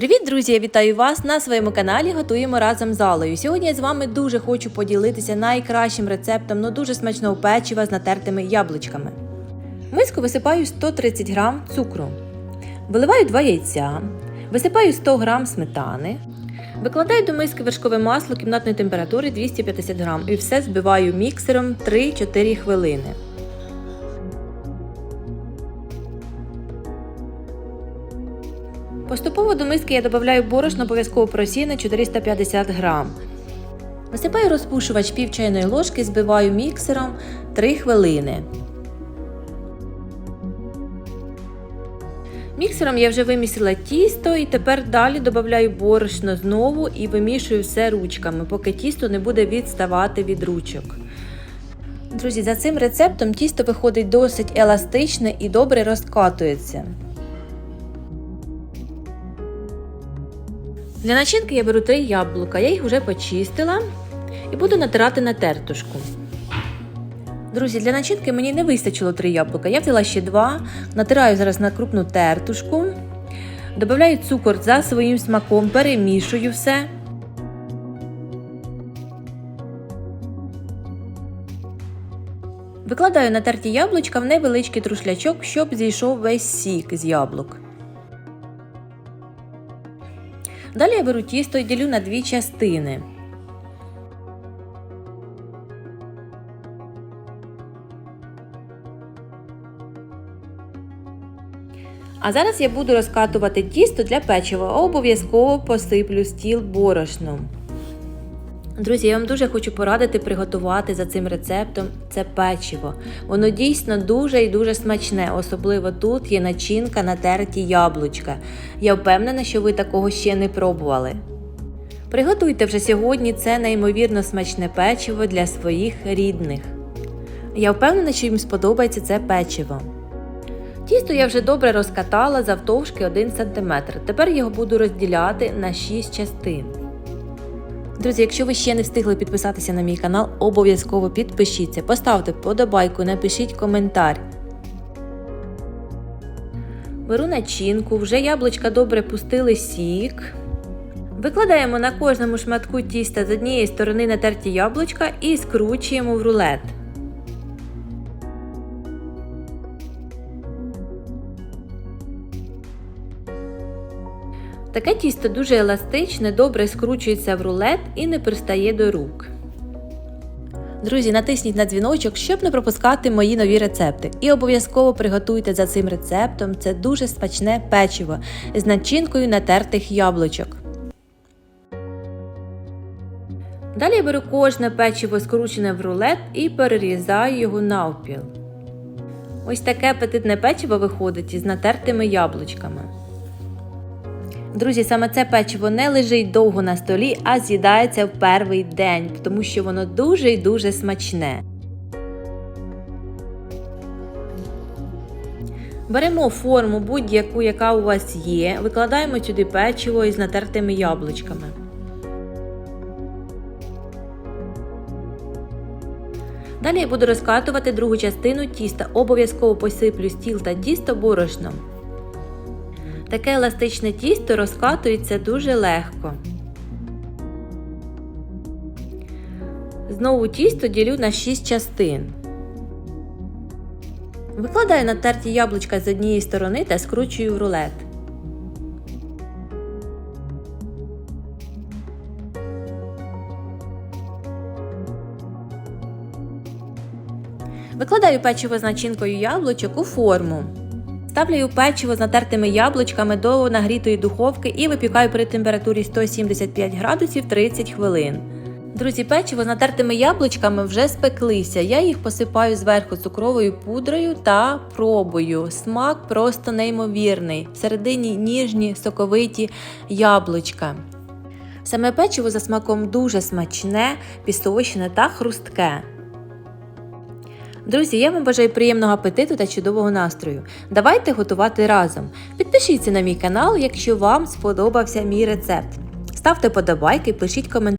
Привіт, друзі! Я вітаю вас на своєму каналі. Готуємо разом з Алою. Сьогодні я з вами дуже хочу поділитися найкращим рецептом, ну дуже смачного печива з натертими яблучками. В миску висипаю 130 г цукру, виливаю 2 яйця, висипаю 100 г сметани, викладаю до миски вершкове масло кімнатної температури 250 г і все збиваю міксером 3-4 хвилини. Поступово до миски я додаю борошно обов'язково просіяне 450 грам. Висипаю розпушувач пів чайної ложки, збиваю міксером 3 хвилини. Міксером я вже вимісила тісто і тепер далі додаю борошно знову і вимішую все ручками, поки тісто не буде відставати від ручок. Друзі, за цим рецептом тісто виходить досить еластичне і добре розкатується. Для начинки я беру три яблука, я їх вже почистила і буду натирати на тертушку. Друзі, для начинки мені не вистачило три яблука. Я взяла ще два, натираю зараз на крупну тертушку, додаю цукор за своїм смаком, перемішую все. Викладаю натерті яблучка в невеличкий трушлячок, щоб зійшов весь сік з яблук. Далі я беру тісто і ділю на дві частини. А зараз я буду розкатувати тісто для печива, обов'язково посиплю стіл борошном. Друзі, я вам дуже хочу порадити приготувати за цим рецептом це печиво. Воно дійсно дуже і дуже смачне, особливо тут є начинка натерті яблучка. Я впевнена, що ви такого ще не пробували. Приготуйте вже сьогодні це неймовірно смачне печиво для своїх рідних. Я впевнена, що їм сподобається це печиво. Тісто я вже добре розкатала завтовшки 1 см. Тепер його буду розділяти на 6 частин. Друзі, якщо ви ще не встигли підписатися на мій канал, обов'язково підпишіться, поставте вподобайку, напишіть коментар. Беру начинку, вже яблучка добре пустили сік. Викладаємо на кожному шматку тіста з однієї сторони натерті яблучка і скручуємо в рулет. Таке тісто дуже еластичне, добре скручується в рулет і не пристає до рук. Друзі, натисніть на дзвіночок, щоб не пропускати мої нові рецепти. І обов'язково приготуйте за цим рецептом це дуже смачне печиво з начинкою натертих яблучок. Далі я беру кожне печиво скручене в рулет і перерізаю його навпіл. Ось таке апетитне печиво виходить із натертими яблучками. Друзі, саме це печиво не лежить довго на столі, а з'їдається в перший день, тому що воно дуже і дуже смачне. Беремо форму будь-яку, яка у вас є, викладаємо сюди печиво із натертими яблучками. Далі я буду розкатувати другу частину тіста. Обов'язково посиплю стіл та тісто борошном. Таке еластичне тісто розкатується дуже легко. Знову тісто ділю на 6 частин. Викладаю натерті яблучка з однієї сторони та скручую в рулет. Викладаю печиво з начинкою яблучок у форму. Ставлю печиво з натертими яблучками до нагрітої духовки і випікаю при температурі 175 градусів 30 хвилин. Друзі, печиво з натертими яблучками вже спеклися. Я їх посипаю зверху цукровою пудрою та пробую. Смак просто неймовірний. Всередині ніжні соковиті яблучка. Саме печиво за смаком дуже смачне, пісочне та хрустке. Друзі, я вам бажаю приємного апетиту та чудового настрою. Давайте готувати разом. Підпишіться на мій канал, якщо вам сподобався мій рецепт. Ставте подобайки, пишіть коментарі.